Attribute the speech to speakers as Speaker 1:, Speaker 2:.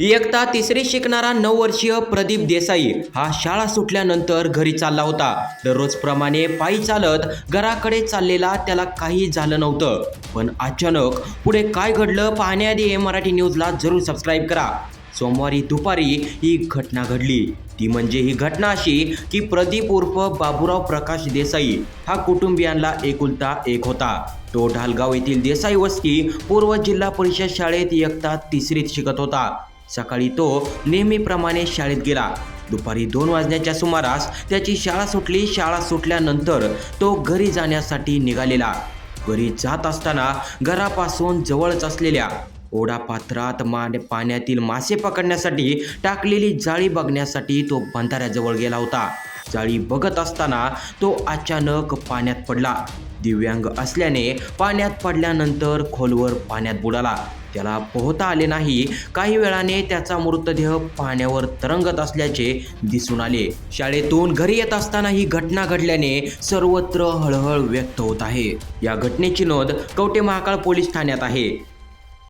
Speaker 1: इयत्ता तिसरी शिकणारा नऊ वर्षीय प्रदीप देसाई हा शाळा सुटल्यानंतर घरी चालला होता. दररोजप्रमाणे पायी चालत घराकडे चाललेला त्याला काही झालं नव्हतं. पण अचानक पुढे काय घडलं पाहण्याआधी हे मराठी न्यूजला जरूर सबस्क्राईब करा. सोमवारी दुपारी ही घटना घडली. ती म्हणजे ही घटना अशी की प्रदीप उर्फ बाबुराव प्रकाश देसाई हा कुटुंबियांना एकुलता एक होता. तो ढालगाव येथील देसाई वस्ती पूर्व जिल्हा परिषद शाळेत इयत्ता तिसरीत शिकत होता. सकाळी तो नेहमीप्रमाणे शाळेत गेला. दुपारी दोन वाजण्याच्या सुमारास त्याची शाळा सुटली. शाळा सुटल्यानंतर तो घरी जाण्यासाठी निघालेला. घरी जात असताना घरापासून जवळच असलेल्या ओढा पात्रात माने पाण्यातील मासे पकडण्यासाठी टाकलेली जाळी बघण्यासाठी तो बंधाऱ्याजवळ गेला होता. जाळी बघत असताना तो अचानक पाण्यात पडला. दिव्यांग असल्याने पाण्यात पडल्यानंतर खोलवर पाण्यात बुडाला. त्याला पोहता आले नाही. काही वेळाने त्याचा मृतदेह पाण्यावर तरंगत असल्याचे दिसून आले. शाळेतून घरी येत असताना ही घटना घडल्याने सर्वत्र हळहळ व्यक्त होत आहे. या घटनेची नोंद कवटे महाकाळ पोलीस ठाण्यात आहे.